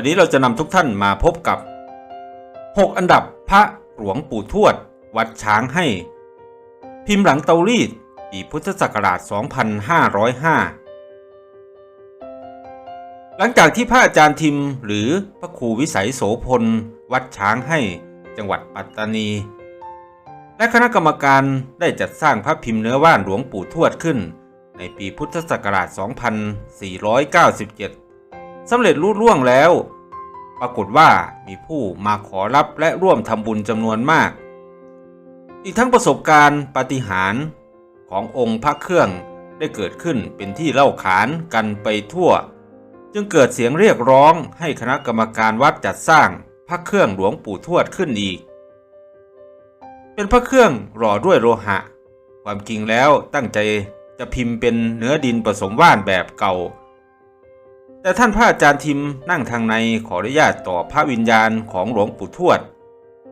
วันนี้เราจะนำทุกท่านมาพบกับ 6 อันดับพระหลวงปู่ทวด วัดช้างให้ พิมพ์หลังเตารีดปีพุทธศักราช 2505 หลังจากที่พระอาจารย์ทิมหรือพระครูวิสัยโสพล วัดช้างให้จังหวัดปัตตานี และคณะกรรมการได้จัดสร้างพระพิมพ์เนื้อว่านหลวงปู่ทวดขึ้น ในปีพุทธศักราช 2497สำเร็จรุ่ร่วงแล้ว ปรากฏว่ามีผู้มาขอรับและร่วมทำบุญจำนวนมาก อีกทั้งประสบการณ์ปาฏิหาริย์ขององค์พระเครื่องได้เกิดขึ้นเป็นที่เล่าขานกันไปทั่ว จึงเกิดเสียงเรียกร้องให้คณะกรรมการวัดจัดสร้างพระเครื่องหลวงปู่ทวดขึ้นอีก เป็นพระเครื่องหล่อด้วยโลหะ ความจริงแล้วตั้งใจจะพิมพ์เป็นเนื้อดินผสมว่านแบบเก่า แต่ท่านพระอาจารย์ทิมนั่งทางในขออนุญาตต่อพระวิญญาณของหลวงปู่ทวด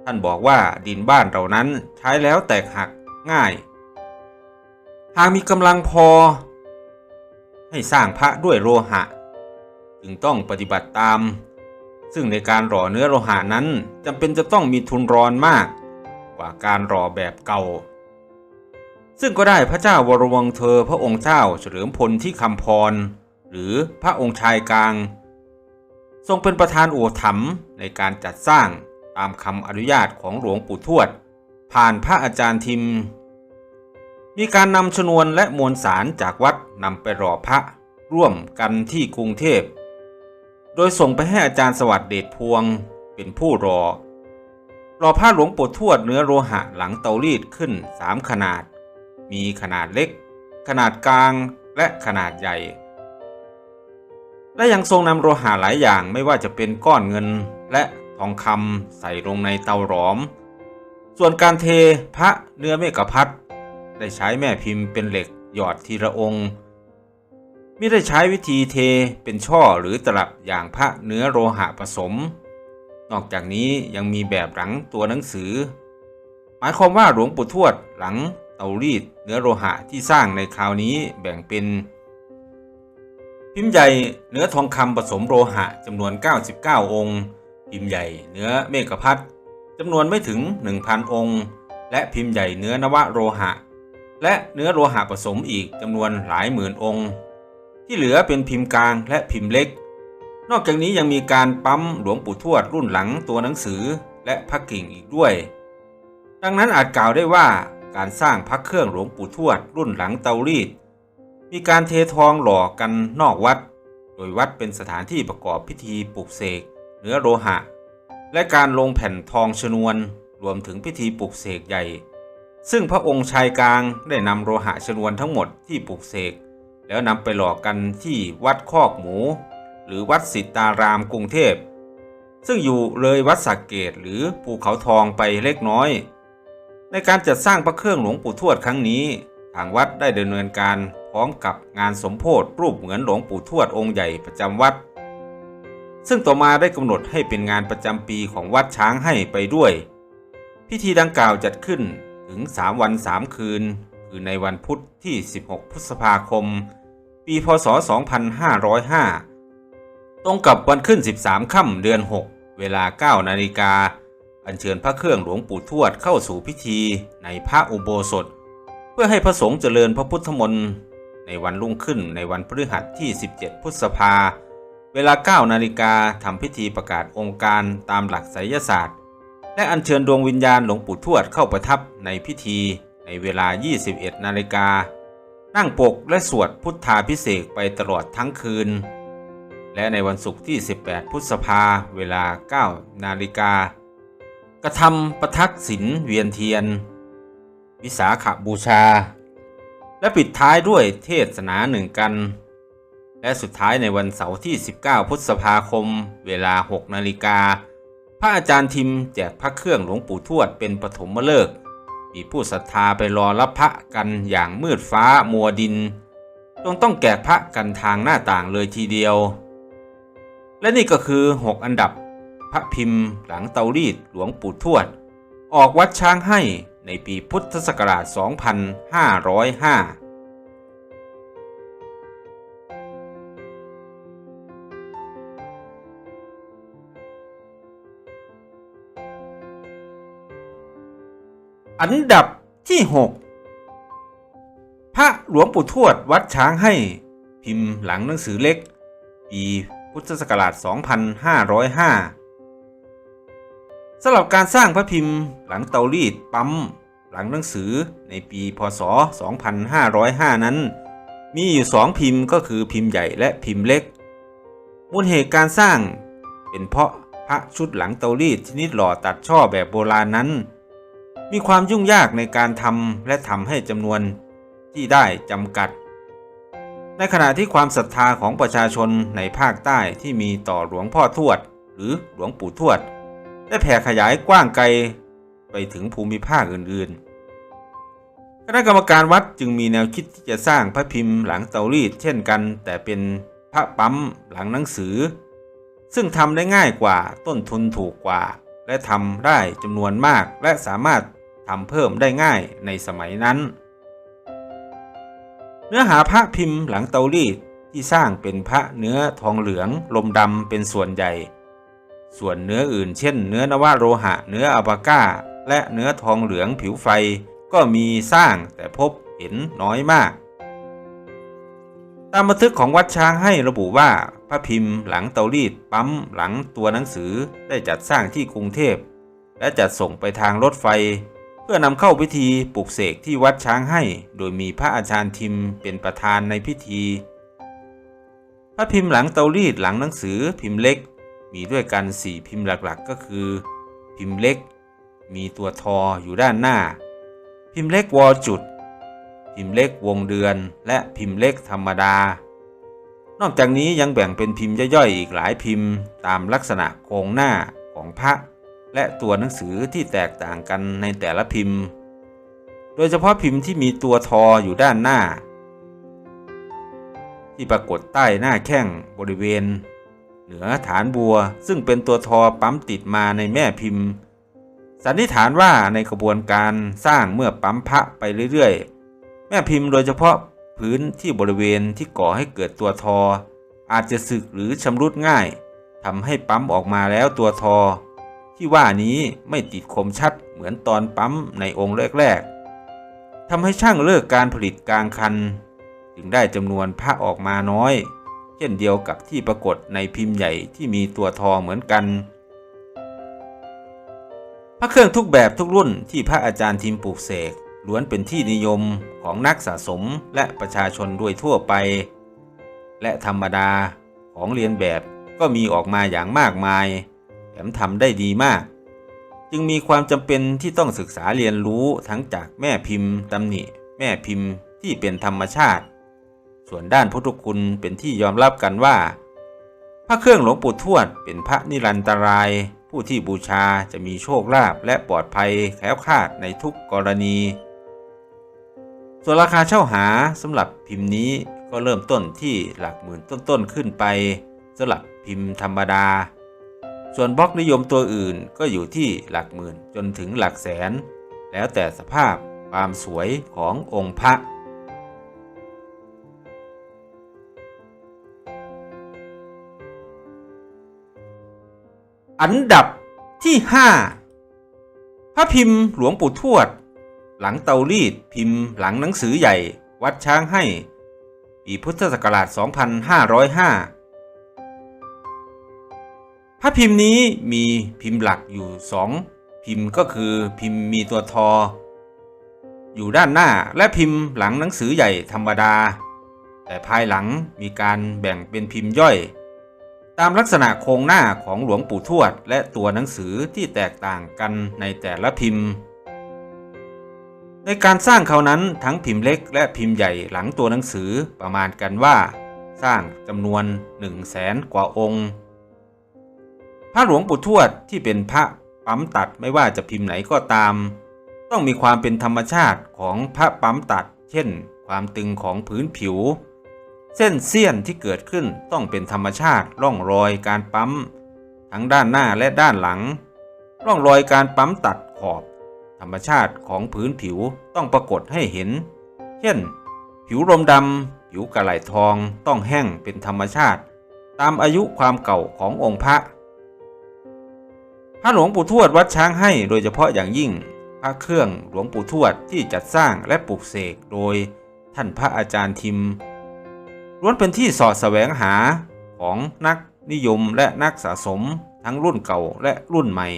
ท่านบอกว่าดินบ้านเรานั้นใช้แล้วแตกหักง่าย หากมีกำลังพอ ให้สร้างพระด้วยโลหะ จึงต้องปฏิบัติตาม ซึ่งในการหล่อเนื้อโลหะนั้นจำเป็นจะต้องมีทุนรอนมาก กว่าการหล่อแบบเก่า ซึ่งก็ได้พระเจ้าวรวงเธอพระองค์เจ้าเฉลิมพลที่คำพร หรือพระองค์ชายกลาง ทรงเป็นประธานโอถัมในการจัดสร้างตามคำอนุญาตของหลวงปู่ทวด ผ่านพระอาจารย์ทิม มีการนำชนวนและมวลสารจากวัดนำไปรอพระร่วมกันที่กรุงเทพ โดยส่งไปให้อาจารย์สวัสดิ์เดชพวงเป็นผู้รอ รอผ้าหลวงปู่ทวดเนื้อโลหะหลังเตารีดขึ้นสามขนาด มีขนาดเล็ก ขนาดกลางและขนาดใหญ่ และยังทรงนำโลหะหลายอย่างไม่ว่าจะเป็นก้อนเงินและทองคำใส่ลงในเตาหลอม ส่วนการเทพระเนื้อเมกพัดได้ใช้แม่พิมพ์เป็นเหล็กหยอดทีละองค์ไม่ได้ใช้วิธีเทเป็นช่อหรือตลับอย่างพระเนื้อโลหะผสม นอกจากนี้ยังมีแบบหลังตัวหนังสือ หมายความว่าหลวงปู่ทวดหลังเตารีดเนื้อโลหะที่สร้างในคราวนี้แบ่งเป็น พิมพ์ใหญ่เนื้อทองคำผสมโลหะจำนวน 99 องค์ พิมพ์ใหญ่เนื้อเมกะพัดจำนวนไม่ถึง 1,000 องค์ และพิมพ์ใหญ่เนื้อนวโลหะ และเนื้อโลหะผสมอีกจำนวนหลายหมื่นองค์ ที่เหลือเป็นพิมพ์กลางและพิมพ์เล็ก นอกจากนี้ยังมีการปั๊มหลวงปู่ทวดรุ่นหลังตัวหนังสือและพระกิ่งอีกด้วย ดังนั้นอาจกล่าวได้ว่าการสร้างพระเครื่องหลวงปู่ทวดรุ่นหลังเตารีด มีการเททองหล่อกันนอกวัด โดยวัดเป็นสถานที่ประกอบพิธีปลุกเสกเนื้อโลหะ และการลงแผ่นทองชนวน รวมถึงพิธีปลุกเสกใหญ่ ซึ่งพระองค์ชายกลางได้นำโลหะชนวนทั้งหมดที่ปลุกเสก แล้วนำไปหล่อกันที่วัดคอกหมู หรือวัดสิตารามกรุงเทพ ซึ่งอยู่เลยวัดสักเกตหรือภูเขาทองไปเล็กน้อย ในการจัดสร้างพระเครื่องหลวงปู่ทวดครั้งนี้ ทางวัดได้ดำเนินการ ร้อมกับงานสมโพธิรูปเหมือนหลวงปู่ทวดองค์ใหญ่ประจำวัด ซึ่งต่อมาได้กำหนดให้เป็นงานประจำปีของวัดช้างให้ไปด้วย พิธีดังกล่าวจัดขึ้นถึง 3 วัน 3 คืน คือในวันพุธที่ 16 พฤษภาคม ปีพศ 2505 ตรงกับวันขึ้น 13 ค่ำเดือน 6 เวลา 9 นาฬิกาอัญเชิญพระเครื่องหลวงปู่ทวดเข้าสู่พิธีในพระอุโบสถ เพื่อให้พระสงฆ์เจริญพระพุทธมนต์ ในวันรุ่งขึ้นในวันพฤหัสที่ 17 พฤษภา เวลา 9 นาฬิกาทำพิธีประกาศองค์การตามหลักไสยศาสตร์ และอัญเชิญดวงวิญญาณหลวงปู่ทวดเข้าประทับในพิธีในเวลา 21 นาฬิกา นั่งปกและสวดพุทธาพิเศษไปตลอดทั้งคืน และในวันศุกร์ที่ 18 พฤษภาเวลา 9 นาฬิกากระทำประทักษิณเวียนเทียน วิสาขบูชา และปิดท้ายด้วยเทศนาหนึ่งกัน และสุดท้ายในวันเสาร์ที่ 19 พฤษภาคม เวลา 6 นาฬิกา พระอาจารย์ทิมแจกพระเครื่องหลวงปู่ทวดเป็นปฐมฤกษ์มีผู้ศรัทธาไปรอรับพระกันอย่างมืดฟ้ามัวดินจนต้องแกะพระกันทางหน้าต่างเลยทีเดียว และนี่ก็คือ 6 อันดับพระพิมพ์หลังเตารีดหลวงปู่ทวด ออกวัดช้างให้ ในปีพุทธศักราช 2505อันดับที่ 6 พระหลวงปู่ทวดวัดช้างให้ พิมพ์หลังหนังสือเล็ก ปีพุทธศักราช 2505 สำหรับการสร้างพระพิมพ์หลังเตารีดปั๊ม หลังหนังสือในปีพศ 2505 นั้น มีอยู่สองพิมพ์ก็คือพิมพ์ใหญ่และพิมพ์เล็ก มูลเหตุการสร้างเป็นเพราะพระชุดหลังเตารีดชนิดหล่อตัดช่อแบบโบราณนั้น มีความยุ่งยากในการทำและทำให้จำนวนที่ได้จำกัด ในขณะที่ความศรัทธาของประชาชนในภาคใต้ที่มีต่อหลวงพ่อทวด หรือหลวงปู่ทวด ได้แผ่ขยายกว้างไกลไปถึงภูมิภาคอื่นๆ คณะกรรมการวัดจึงมีแนวคิดที่จะสร้างพระพิมพ์หลังเตารีดเช่นกัน แต่เป็นพระปั๊มหลังหนังสือ ซึ่งทำได้ง่ายกว่าต้นทุนถูกกว่า และทำได้จำนวนมากและสามารถทำเพิ่มได้ง่ายในสมัยนั้น เนื้อหาพระพิมพ์หลังเตารีดที่สร้างเป็นพระเนื้อทองเหลืองลมดำเป็นส่วนใหญ่ ส่วนเนื้ออื่นเช่น เนื้อนวโลหะ เนื้ออัปาก้า และเนื้อทองเหลืองผิวไฟ ก็มีสร้างแต่พบเห็นน้อยมาก ตามบันทึกของวัดช้างให้ระบุว่าพระพิมพ์หลังเตารีดปั๊มหลังตัวหนังสือได้จัดสร้างที่กรุงเทพ และจัดส่งไปทางรถไฟ เพื่อนำเข้าพิธีปลุกเสกที่วัดช้างให้ โดยมีพระอาจารย์ทิมเป็นประธานในพิธี พระพิมพ์หลังเตารีดหลังหนังสือพิมพ์เล็ก มีด้วยกันสี่พิมพ์หลักๆ ก็คือ พิมพ์เล็ก มีตัวทออยู่ด้านหน้า พิมพ์เล็กวอจุด พิมพ์เล็กวงเดือน และพิมพ์เล็กธรรมดา นอกจากนี้ยังแบ่งเป็นพิมพ์ย่อยๆอีกหลายพิมพ์ ตามลักษณะโครงหน้าของพระและตัวหนังสือที่แตกต่างกันในแต่ละพิมพ์ โดยเฉพาะพิมพ์ที่มีตัวทออยู่ด้านหน้า ที่ปรากฏใต้หน้าแข้งบริเวณ เหนือฐานบัวซึ่งเป็นตัวทอปั๊มติดมาในแม่พิมพ์ สันนิษฐานว่าในกระบวนการสร้างเมื่อปั๊มพระไปเรื่อยๆ แม่พิมพ์โดยเฉพาะพื้นที่บริเวณที่ก่อให้เกิดตัวทอ อาจจะสึกหรือชำรุดง่ายทำให้ปั๊มออกมาแล้วตัวทอ ที่ว่านี้ไม่ติดคมชัดเหมือนตอนปั๊มในองค์แรกๆทำให้ช่างเลิกการผลิตกลางคัน จึงได้จำนวนพระออกมาน้อย เช่นเดียวกับที่ปรากฏในพิมพ์ใหญ่ที่มีตัวทอเหมือนกัน พระเครื่องทุกแบบทุกรุ่นที่พระอาจารย์ทิมปลูกเสกล้วนเป็นที่นิยมของนักสะสมและประชาชนโดยทั่วไป และธรรมดาของเรียนแบบก็มีออกมาอย่างมากมาย แถมทำได้ดีมาก จึงมีความจำเป็นที่ต้องศึกษาเรียนรู้ทั้งจากแม่พิมพ์ตำหนิ แม่พิมพ์ที่เป็นธรรมชาติ ส่วนด้านพุทธคุณเป็นที่ยอมรับกันว่า พระเครื่องหลวงปู่ทวดเป็นพระนิรันตราย ผู้ที่บูชาจะมีโชคลาภและปลอดภัยแคล้วคลาดในทุกกรณี ส่วนราคาเช่าหาสำหรับพิมพ์นี้ก็เริ่มต้นที่หลักหมื่นต้นๆขึ้นไปสำหรับพิมพ์ธรรมดา ส่วนบล็อกนิยมตัวอื่นก็อยู่ที่หลักหมื่นจนถึงหลักแสน แล้วแต่สภาพความสวยขององค์พระ อันดับที่ 5 พระพิมพ์หลวงปู่ทวด หลังเตารีดพิมพ์หลังหนังสือใหญ่ วัดช้างให้ ปีพุทธศักราช 2505 พระพิมพ์นี้มีพิมพ์หลักอยู่สองพิมพ์ก็คือพิมพ์มีตัวทอ อยู่ด้านหน้าและพิมพ์หลังหนังสือใหญ่ธรรมดา แต่ภายหลังมีการแบ่งเป็นพิมพ์ย่อย ตามลักษณะโครงหน้าของหลวงปู่ทวด และตัวหนังสือที่แตกต่างกันในแต่ละพิมพ์ ในการสร้างเขานั้นทั้งพิมพ์เล็กและพิมพ์ใหญ่หลังตัวหนังสือประมาณกันว่า สร้างจำนวน1 0 0 0 0แสนกว่าองค์ พระหลวงปู่ทวดที่เป็นพระปั๊มตัดไม่ว่าจะพิมพ์ไหนก็ตาม ต้องมีความเป็นธรรมชาติของพระปั๊มตัด เช่น ความตึงของพื้นผิว เส้นเสี้ยนที่เกิดขึ้นต้องเป็นธรรมชาติร่องรอยการปั๊ม ทั้งด้านหน้าและด้านหลัง ร่องรอยการปั๊มตัดขอบ ธรรมชาติของพื้นผิวต้องปรากฏให้เห็น เช่น ผิวลมดำผิวกระไหลทองต้องแห้งเป็นธรรมชาติ ตามอายุความเก่าขององค์พระพระหลวงปู่ทวดวัดช้างให้โดยเฉพาะอย่างยิ่ง พระเครื่องหลวงปู่ทวดที่จัดสร้างและปลูกเสกโดยท่านพระอาจารย์ทิม ล้วนเป็นที่สอดแสวงหาของนักนิยมและนักสะสมทั้งรุ่นเก่าและรุ่นใหม่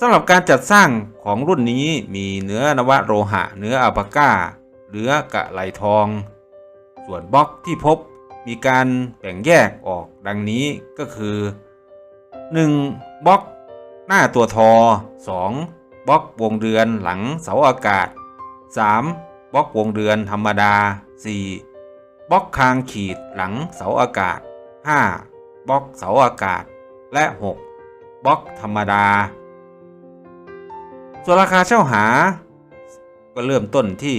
สำหรับการจัดสร้างของรุ่นนี้มีเนื้อนวโลหะ เนื้ออัลปาก้าเนื้อกะไหลทอง ส่วนบล็อกที่พบมีการแบ่งแยกออกดังนี้ก็คือ 1. บล็อกหน้าตัวทอ 2. บล็อกวงเดือนหลังเสาอากาศ 3. บล็อกวงเดือนธรรมดา 4. บล็อกคางขีดหลังเสาอากาศ 5. บล็อกเสาอากาศ และ 6. บล็อกธรรมดา ส่วนราคาเช่าหา ก็เริ่มต้นที่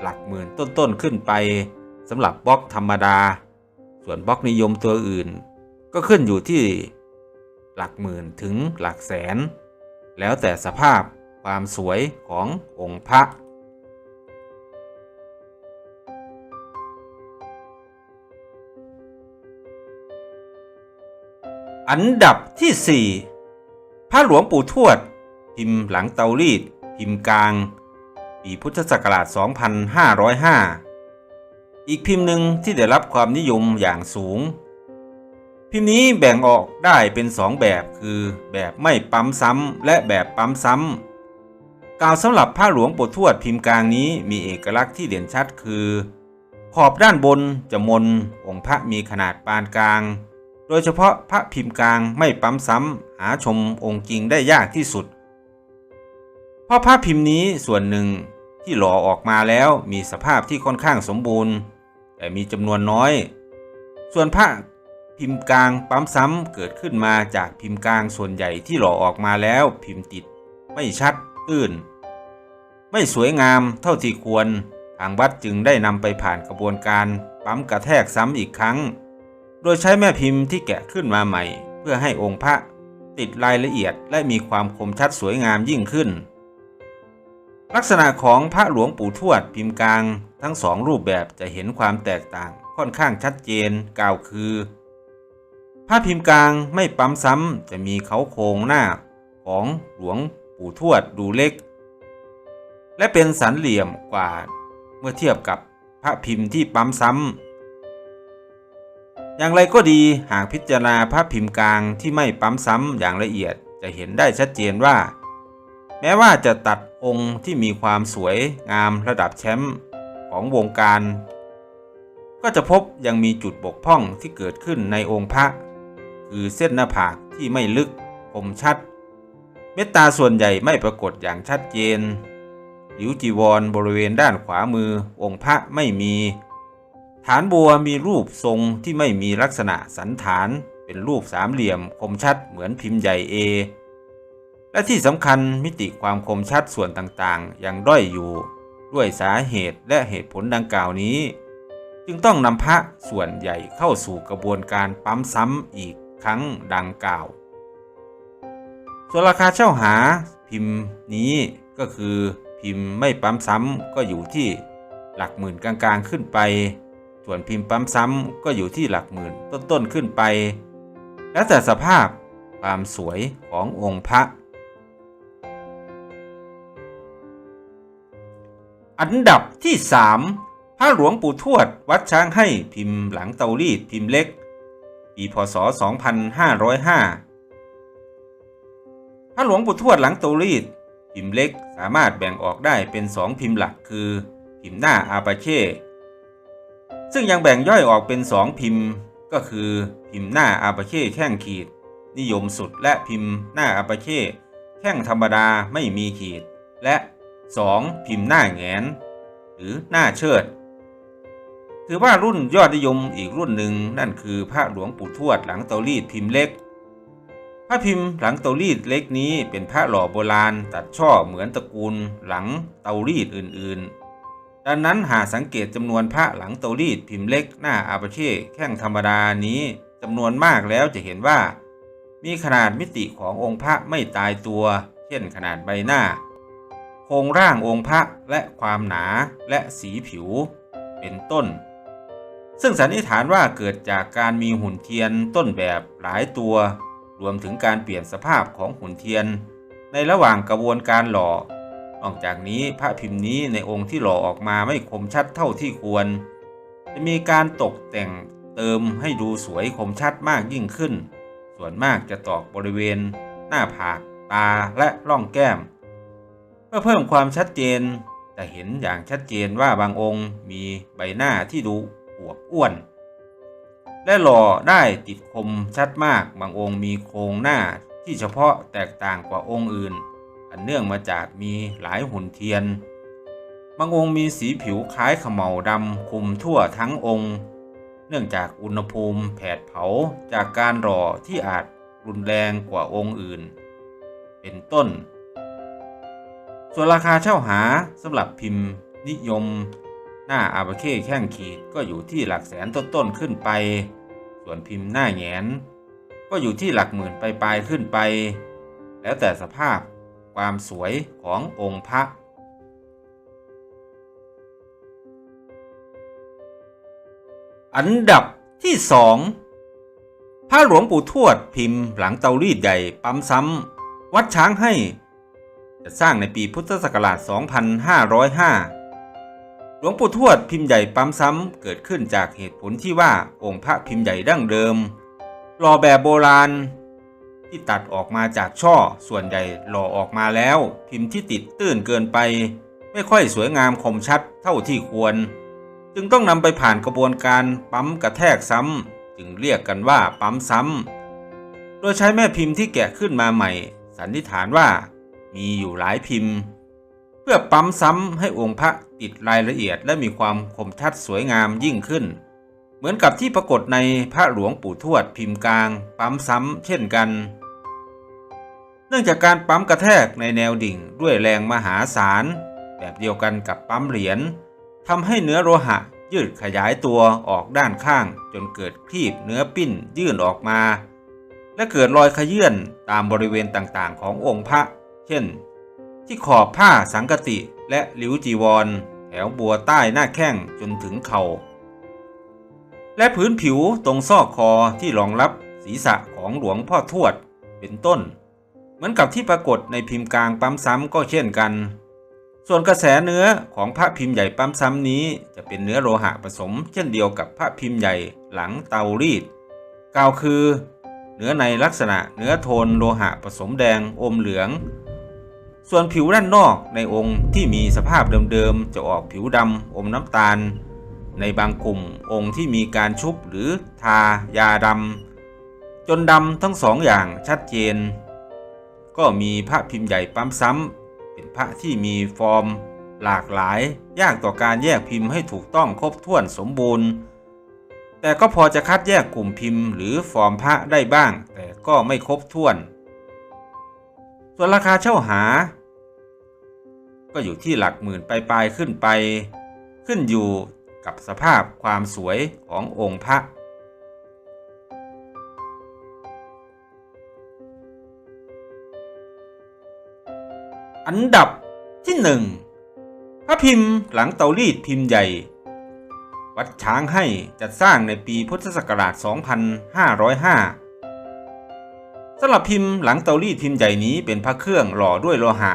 หลักหมื่นต้นๆขึ้นไปสำหรับบล็อกธรรมดา ส่วนบล็อกนิยมตัวอื่น ก็ขึ้นอยู่ที่หลักหมื่นถึงหลักแสน แล้วแต่สภาพความสวยขององค์พระ อันดับที่ 4 พระหลวงปู่ทวด พิมพ์หลังเตารีด พิมพ์กลาง ปีพุทธศักราช 2505 อีกพิมพ์หนึ่งที่ได้รับความนิยมอย่างสูง พิมพ์นี้แบ่งออกได้เป็นสองแบบคือแบบไม่ปั๊มซ้ำและแบบปั๊มซ้ำกล่าวสำหรับพระหลวงปู่ทวดพิมพ์กลางนี้มีเอกลักษณ์ที่เด่นชัดคือ ขอบด้านบนจะมนองค์พระมีขนาดปานกลาง โดยเฉพาะพระพิมพ์กลางไม่ปั๊มซ้ำหาชมองค์จริงได้ยากที่สุด เพราะพระพิมพ์นี้ส่วนหนึ่งที่หล่อออกมาแล้วมีสภาพที่ค่อนข้างสมบูรณ์ แต่มีจำนวนน้อย ส่วนพระพิมพ์กลางปั๊มซ้ำเกิดขึ้นมาจากพิมพ์กลางส่วนใหญ่ที่หล่อออกมาแล้วพิมพ์ติด ไม่ชัดตื้น ไม่สวยงามเท่าที่ควร ทางวัดจึงได้นำไปผ่านกระบวนการปั๊มกระแทกซ้ำอีกครั้ง โดยใช้แม่พิมพ์ที่แกะขึ้นมาใหม่ เพื่อให้องค์พระ ติดรายละเอียดและมีความคมชัดสวยงามยิ่งขึ้น ลักษณะของพระหลวงปู่ทวดพิมพ์กลาง ทั้งสองรูปแบบจะเห็นความแตกต่างค่อนข้างชัดเจนกล่าวคือผ้าพิมพ์กลางไม่ปั๊มซ้ำจะมีเขาโครงหน้าของหลวงปู่ทวดดูเล็ก และเป็นสันเหลี่ยมกว่าเมื่อเทียบกับพระพิมพ์ที่ปั๊มซ้ำ อย่างไรก็ดีหากพิจารณาพระพิมพ์กลางที่ไม่ปั๊มซ้ำอย่างละเอียดจะเห็นได้ชัดเจนว่า แม้ว่าจะตัดองค์ที่มีความสวยงามระดับแชมป์ของวงการ ก็จะพบยังมีจุดบกพร่องที่เกิดขึ้นในองค์พระ คือเส้นหน้าผากที่ไม่ลึกคมชัด เม็ดตาส่วนใหญ่ไม่ปรากฏอย่างชัดเจนหลิวจีวรบริเวณด้านขวามือองค์พระไม่มี ฐานบัวมีรูปทรงที่ไม่มีลักษณะสันฐานเป็นรูปสามเหลี่ยมคมชัดเหมือนพิมพ์ใหญ่ A และที่สำคัญมิติความคมชัดส่วนต่างๆ ยังด้อยอยู่ ด้วยสาเหตุและเหตุผลดังกล่าวนี้ จึงต้องนำพระส่วนใหญ่เข้าสู่กระบวนการปั๊มซ้ำอีกครั้งดังกล่าว ส่วนราคาเช่าหาพิมพ์นี้ก็คือพิมพ์ไม่ปั๊มซ้ำก็อยู่ที่หลักหมื่นกลางๆขึ้นไป ส่วนพิมพ์ปั๊มซ้ำก็อยู่ที่หลักหมื่นต้นๆขึ้นไป แล้วแต่สภาพความสวยขององค์พระ อันดับที่ 3 พระหลวงปู่ทวด วัดช้างให้พิมพ์หลังเตารีดพิมพ์เล็ก ปีพศ 2505 พระหลวงปู่ทวดหลังเตารีดพิมพ์เล็กสามารถแบ่งออกได้เป็น 2 พิมพ์หลักคือ พิมพ์หน้าอาปาเช่ ซึ่งยังแบ่งย่อยออกเป็น 2 พิมพ์ ก็คือพิมพ์หน้าอาปาเช่แข้งขีด นิยมสุดและพิมพ์หน้าอาปาเช่แข้งธรรมดาไม่มีขีด และ 2. พิมพ์หน้าแงน หรือหน้าเชิด ถือว่ารุ่นยอดนิยมอีกรุ่นหนึ่งนั่นคือพระหลวงปู่ทวดหลังเตารีดพิมพ์เล็กพระพิมพ์หลังเตารีดเล็กนี้เป็นพระหล่อโบราณตัดช่อเหมือนตระกูลหลังเตารีดอื่นๆ ดังนั้นหากสังเกตจำนวนพระหลังเตรีดพิมพ์เล็กหน้าอาปาเช่แข้งธรรมดานี้จำนวนมากแล้วจะเห็นว่า มีขนาดมิติขององค์พระไม่ตายตัว เช่นขนาดใบหน้า โครงร่างองค์พระและความหนาและสีผิว เป็นต้น ซึ่งสันนิษฐานว่าเกิดจากการมีหุ่นเทียนต้นแบบหลายตัว รวมถึงการเปลี่ยนสภาพของหุ่นเทียน ในระหว่างกระบวนการหล่อ อกจากนี้พระพิมพ์นี้ในองค์ที่หล่อออกมาไม่คมชัดเท่าที่ควร จะมีการตกแต่งเติมให้ดูสวยคมชัดมากยิ่งขึ้น ส่วนมากจะตอกบริเวณ หน้าผากตาและร่องแก้ม เพื่อเพิ่มความชัดเจนแต่เห็นอย่างชัดเจนว่าบางองค์มีใบหน้าที่ดูอวบอ้วน และหล่อได้ติดคมชัดมากบางองค์มีโครงหน้าที่เฉพาะแตกต่างกว่าองค์อื่น อันเนื่องมาจากมีหลายหุ่นเทียน บางองค์มีสีผิวคล้ายขมเหลาดำคลุมทั่วทั้งองค์ เนื่องจากอุณหภูมิแผดเผาจากการหล่อที่อาจรุนแรงกว่าองค์อื่น เป็นต้น ส่วนราคาเช่าหาสำหรับพิมพ์นิยม หน้าอาบาเค้แข้งขีดก็อยู่ที่หลักแสนต้นๆขึ้นไป ส่วนพิมพ์หน้าแงนก็อยู่ที่หลักหมื่นปลายๆขึ้นไป แล้วแต่สภาพ ความสวยขององค์พระ อันดับที่สองพระหลวงปู่ทวดพิมพ์หลังเตารีดใหญ่ปั๊มซ้ำ วัดช้างให้ จะสร้างในปีพุทธศักราช 2505 หลวงปู่ทวดพิมพ์ใหญ่ปั๊มซ้ำ เกิดขึ้นจากเหตุผลที่ว่าองค์พระพิมพ์ใหญ่ดั้งเดิมหล่อแบบโบราณ ที่ตัดออกมาจากช่อส่วนใหญ่หล่อออกมาแล้ว พิมพ์ที่ติดตื้นเกินไป ไม่ค่อยสวยงามคมชัดเท่าที่ควร จึงต้องนำไปผ่านกระบวนการปั๊มกระแทกซ้ำจึงเรียกกันว่าปั๊มซ้ำโดยใช้แม่พิมพ์ที่แกะขึ้นมาใหม่ สันนิษฐานว่า มีอยู่หลายพิมพ์ เพื่อปั๊มซ้ำให้องค์พระติดรายละเอียดและมีความคมชัดสวยงามยิ่งขึ้น เหมือนกับที่ปรากฏในพระหลวงปู่ทวดพิมพ์กลาง ปั๊มซ้ำเช่นกัน เนื่องจากการปั๊มกระแทกในแนวดิ่งด้วยแรงมหาศาล แบบเดียวกันกับปั๊มเหรียญทำให้เนื้อโลหะยืดขยายตัวออกด้านข้าง จนเกิดครีบเนื้อปิ้นยื่นออกมา และเกิดรอยขยื่นตามบริเวณต่างๆ ขององค์พระ เช่น ที่ขอบผ้าสังกติและหลิวจีวร แถวบัวใต้หน้าแข้งจนถึงเขา่า และพื้นผิวตรงซอกคอที่รองรับศีรษะของหลวงพ่อทวดเป็นต้น เหมือนกับที่ปรากฏในพิมพ์กลางปั๊มซ้ำก็เช่นกัน ส่วนกระแสเนื้อของพระพิมพ์ใหญ่ปั๊มซ้ำนี้ จะเป็นเนื้อโลหะผสม เช่นเดียวกับพระพิมพ์ใหญ่หลังเตารีดกล่าวคือ เนื้อในลักษณะเนื้อโทนโลหะผสมแดงอมเหลือง ส่วนผิวด้านนอกในองค์ที่มีสภาพเดิมๆจะออกผิวดำอมน้ำตาล ในบางกลุ่มองค์ที่มีการชุบหรือทายาดำจนดำทั้งสองอย่างชัดเจน ก็มีพระพิมพ์ใหญ่ปั๊มซ้ำเป็นพระที่มีฟอร์ม หลากหลาย ยากต่อการแยกพิมพ์ให้ถูกต้องครบถ้วนสมบูรณ์ แต่ก็พอจะคัดแยกกลุ่มพิมพ์ หรือฟอร์มพระได้บ้าง แต่ก็ไม่ครบถ้วน ส่วนราคาเช่าหา ก็อยู่ที่หลักหมื่นปลายๆขึ้นไป ขึ้นอยู่ กับสภาพความสวยขององค์พระอันดับที่หนึ่งพระพิมพ์หลังเตารีดพิมพ์ใหญ่ วัดช้างให้จัดสร้างในปีพุทธศักราช 2505สำหรับพิมพ์หลังเตารีดพิมพ์ใหญ่นี้เป็นพระเครื่องหล่อด้วยโลหะ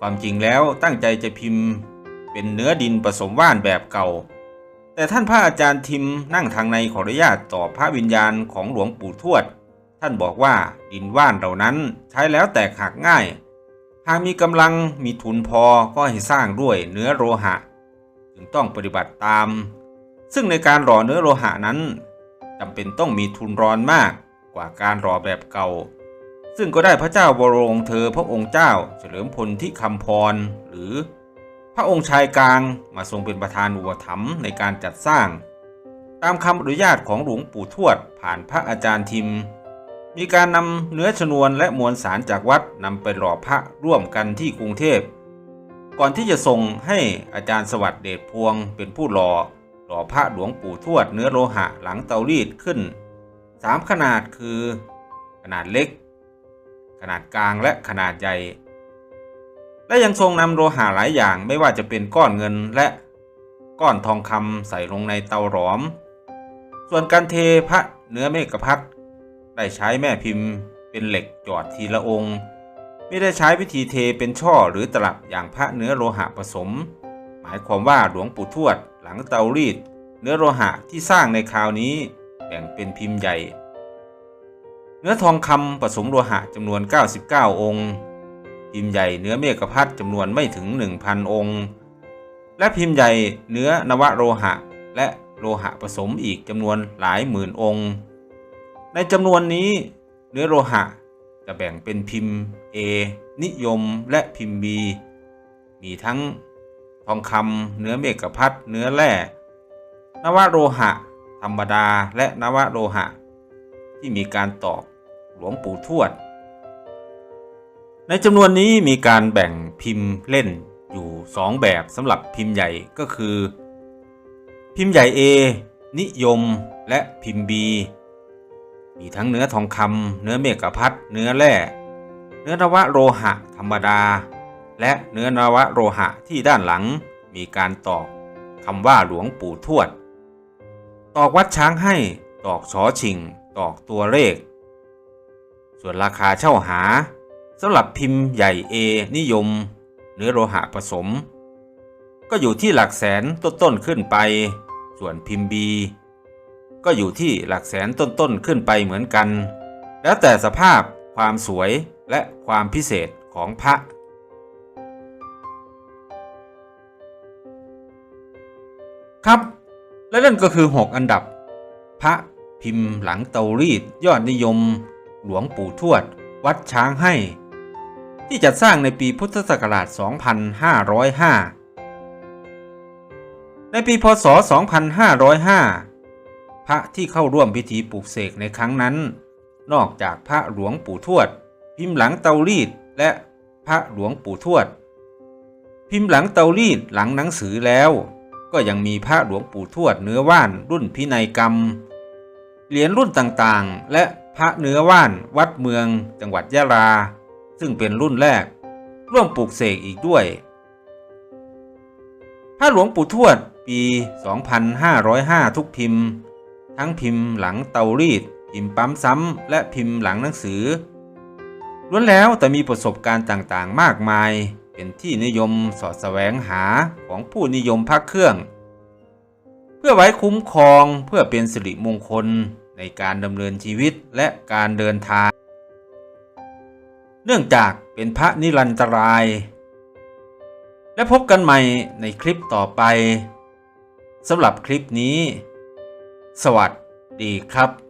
ความจริงแล้วตั้งใจจะพิมพ์ เป็นเนื้อดินผสมว่านแบบเก่า แต่ท่านพระอาจารย์ทิมนั่งทางในขออนุญาตต่อพระวิญญาณของหลวงปู่ทวด ท่านบอกว่าดินว่านเหล่านั้นใช้แล้วแตกหักง่าย หากมีกำลังมีทุนพอก็ให้สร้างด้วยเนื้อโลหะ จึงต้องปฏิบัติตาม ซึ่งในการหล่อเนื้อโลหะนั้นจำเป็นต้องมีทุนร้อนมากกว่าการหล่อแบบเก่า ซึ่งก็ได้พระเจ้าบรมเธอพระองค์เจ้า เฉลิมพลที่คำพรหรือ ระองค์ชายกลางมาทรงเป็นประธานอุปถัมภ์ในการจัดสร้าง ตามคำอนุญาตของหลวงปู่ทวดผ่านพระอาจารย์ทิม มีการนำเนื้อชนวนและมวลสารจากวัดนำไปหล่อพระร่วมกันที่กรุงเทพ ก่อนที่จะส่งให้อาจารย์สวัสดิ์เดชพวงเป็นผู้หล่อหล่อพระหลวงปู่ทวดเนื้อโลหะหลังเตารีดขึ้นสามขนาดคือ ขนาดเล็ก ขนาดกลางและขนาดใหญ่ และยังทรงนำโลหะหลายอย่างไม่ว่าจะเป็นก้อนเงินและก้อนทองคำใส่ลงในเตาหลอม ส่วนการเทพระเนื้อเมกพัดได้ใช้แม่พิมพ์เป็นเหล็กจอดทีละองค์ ไม่ได้ใช้วิธีเทเป็นช่อหรือตลับอย่างพระเนื้อโลหะผสม หมายความว่าหลวงปู่ทวดหลังเตารีด เนื้อโลหะที่สร้างในคราวนี้แบ่งเป็นพิมพ์ใหญ่ เนื้อทองคำผสมโลหะจำนวน 99 องค์ พิมพ์ใหญ่เนื้อเมฆพัดจำนวนไม่ถึง 1,000 องค์ และพิมพ์ใหญ่เนื้อนวโลหะ และโลหะผสมอีกจำนวนหลายหมื่นองค์ ในจำนวนนี้เนื้อโลหะจะแบ่งเป็นพิมพ์ A นิยมและพิมพ์ B มีทั้งทองคำเนื้อเมฆพัดเนื้อแร่นวโลหะ ธรรมดาและนวโลหะ ที่มีการตอกหลวงปู่ทวด ในจำนวนนี้มีการแบ่งพิมพ์เล่นอยู่ 2 แบบสำหรับพิมพ์ใหญ่ก็คือ พิมพ์ใหญ่ A นิยมและพิมพ์ B มีทั้งเนื้อทองคำเนื้อเมฆพัดเนื้อแร่เนื้อนวโลหะธรรมดา และเนื้อนวโลหะที่ด้านหลังมีการตอกคำว่าหลวงปู่ทวด ตอกวัดช้างให้ตอกชอชิง ตอกตัวเลข ส่วนราคาเช่าหา สำหรับพิมพ์ใหญ่ A นิยมเนื้อโลหะผสม ก็อยู่ที่หลักแสนต้นๆขึ้นไป ส่วนพิมพ์ B ก็อยู่ที่หลักแสนต้นๆขึ้นไปเหมือนกัน แล้วแต่สภาพความสวยและความพิเศษของพระ ครับ และนั่นก็คือ 6 อันดับ พระพิมพ์หลังเตารีดยอดนิยม หลวงปู่ทวด วัดช้างให้ ที่จัดสร้างในปีพุทธศักราช 2505 ในปีพศ 2505 พระที่เข้าร่วมพิธีปลูกเสกในครั้งนั้น นอกจากพระหลวงปู่ทวด พิมพ์หลังเตารีดและพระหลวงปู่ทวด พิมพ์หลังเตารีดหลังหนังสือแล้ว ก็ยังมีพระหลวงปู่ทวดเนื้อว่านรุ่นพินัยกรรม เหรียญรุ่นต่างๆ และพระเนื้อว่านวัดเมืองจังหวัดยะลา ซึ่งเป็นรุ่นแรก ร่วมปลูกเสกอีกด้วย พระหลวงปู่ทวดปี 2505 ทุกพิมพ์ ทั้งพิมพ์หลังเตารีด พิมพ์ปั๊มซ้ำ และพิมพ์หลังหนังสือ ล้วนแล้วแต่มีประสบการณ์ต่างๆ มากมาย เป็นที่นิยมสอดแสวงหาของผู้นิยมพักเครื่อง เพื่อไว้คุ้มครองเพื่อเป็นสิริมงคลในการดำเนินชีวิตและการเดินทาง เนื่องจากเป็นพระนิรันตราย และพบกันใหม่ในคลิปต่อไปสำหรับคลิปนี้ สวัสดีครับ